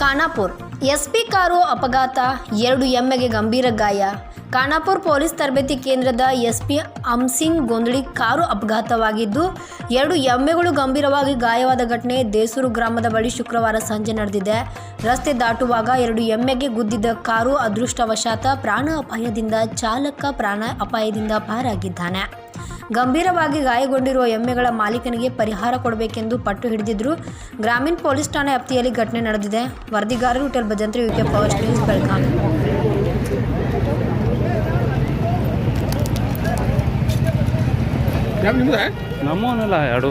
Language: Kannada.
ಖಾನಾಪುರ್ ಎಸ್ಪಿ ಕಾರು ಅಪಘಾತ, ಎರಡು ಎಮ್ಮೆಗೆ ಗಂಭೀರ ಗಾಯ. ಖಾನಾಪುರ್ ಪೊಲೀಸ್ ತರಬೇತಿ ಕೇಂದ್ರದ ಎಸ್ಪಿ ಅಮ್ಸಿಂಗ್ ಗೊಂದಳಿ ಕಾರು ಅಪಘಾತವಾಗಿದ್ದು, ಎರಡು ಎಮ್ಮೆಗಳು ಗಂಭೀರವಾಗಿ ಗಾಯವಾದ ಘಟನೆ ದೇಸೂರು ಗ್ರಾಮದ ಬಳಿ ಶುಕ್ರವಾರ ಸಂಜೆ ನಡೆದಿದೆ. ರಸ್ತೆ ದಾಟುವಾಗ ಎರಡು ಎಮ್ಮೆಗೆ ಗುದ್ದಿದ್ದ ಕಾರು ಅದೃಷ್ಟವಶಾತ ಪ್ರಾಣ ಅಪಾಯದಿಂದ ಚಾಲಕ ಪ್ರಾಣ ಅಪಾಯದಿಂದ ಪಾರಾಗಿದ್ದಾನೆ. ಗಂಭೀರವಾಗಿ ಗಾಯಗೊಂಡಿರುವ ಎಮ್ಮೆಗಳ ಮಾಲೀಕನಿಗೆ ಪರಿಹಾರ ಕೊಡಬೇಕೆಂದು ಪಟ್ಟು ಹಿಡಿದಿದ್ರು ಗ್ರಾಮೀಣ ಪೊಲೀಸ್ ಠಾಣೆ ವ್ಯಾಪ್ತಿಯಲ್ಲಿ ಘಟನೆ ನಡೆದಿದೆ. ವರದಿಗಾರರು hotel Bhajantri UK first news Belagavi. ನಮ್ಮ ಎರಡು